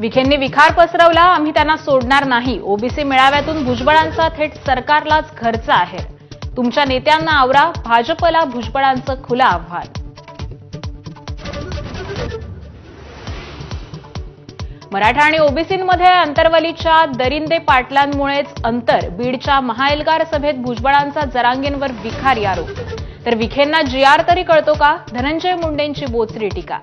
विखेंनी विखार पसरवला आम्ही त्यांना सोडणार नाही. ओबीसी मेळाव्यातून भुजबळांचा थेट सरकारलाच घरचा आहे तुमच्या नेत्यांना आवरा भाजपला भुजबळांचं खुलं आव्हान. मराठा आणि ओबीसींमध्ये अंतरवलीच्या दरिंदे पाटलांमुळेच अंतर बीडच्या महाएल्गार सभेत भुजबळांचा जरांगेंवर विखारी आरोप. तर विखेंना जीआर तरी कळतो का? धनंजय मुंडेंची बोचरी टीका.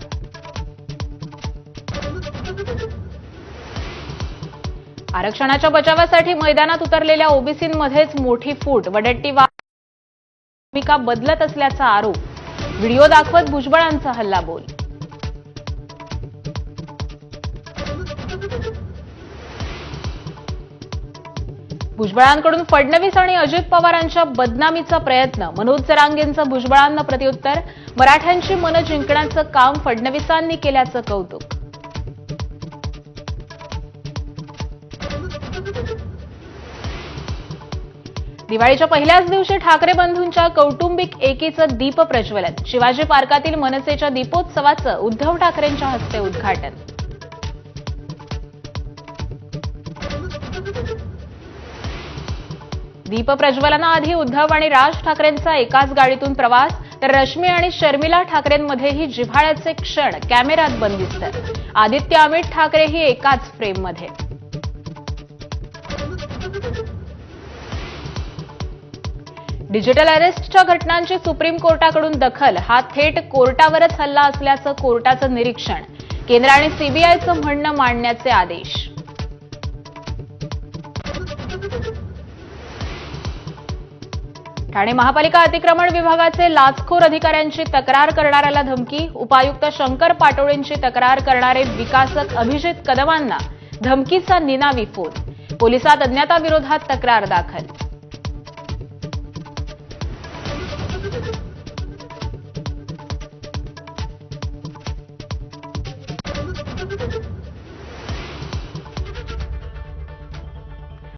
आरक्षणाच्या बचावासाठी मैदानात उतरलेल्या ओबीसींमध्येच मोठी फूट वडेट्टीवार भूमिका बदलत असल्याचा आरोप. व्हिडिओ दाखवत भुजबळांचा हल्ला बोल. भुजबळांकडून फडणवीस आणि अजित पवारांच्या बदनामीचा प्रयत्न. मनोज जरांगेंचं भुजबळांना प्रत्युत्तर. मराठ्यांची मनं जिंकण्याचं काम फडणवीसांनी केल्याचं कौतुक. दिवाळीच्या पहिल्याच दिवशी ठाकरे बंधूंच्या कौटुंबिक एकीचं दीप प्रज्वलन शिवाजी पार्कातील मनसेच्या दीपोत्सवाचं उद्धव ठाकरेंच्या हस्ते उद्घाटन. दीप प्रज्वलनाआधी उद्धव आणि राज ठाकरेंचा एकाच गाडीतून प्रवास तर रश्मी आणि शर्मिला ठाकरेंमध्येही जिव्हाळ्याचे क्षण कॅमेऱ्यात बंदिस्त. आदित्य अमित ठाकरेही एकाच फ्रेममध्ये. डिजिटल अरेस्टच्या घटनांची सुप्रीम कोर्टाकडून दखल हा थेट कोर्टावरच हल्ला असल्याचं कोर्टाचं निरीक्षण. केंद्र आणि सीबीआयचं म्हणणं मांडण्याचे आदेश. ठाणे महापालिका अतिक्रमण विभागाचे लाचखोर अधिकाऱ्यांची तक्रार करणाऱ्याला धमकी उपायुक्त शंकर पाटोळेंची तक्रार करणारे विकासक अभिजित कदमांना धमकीचा निनावी फोन. पोलिसात अज्ञाताविरोधात तक्रार दाखल.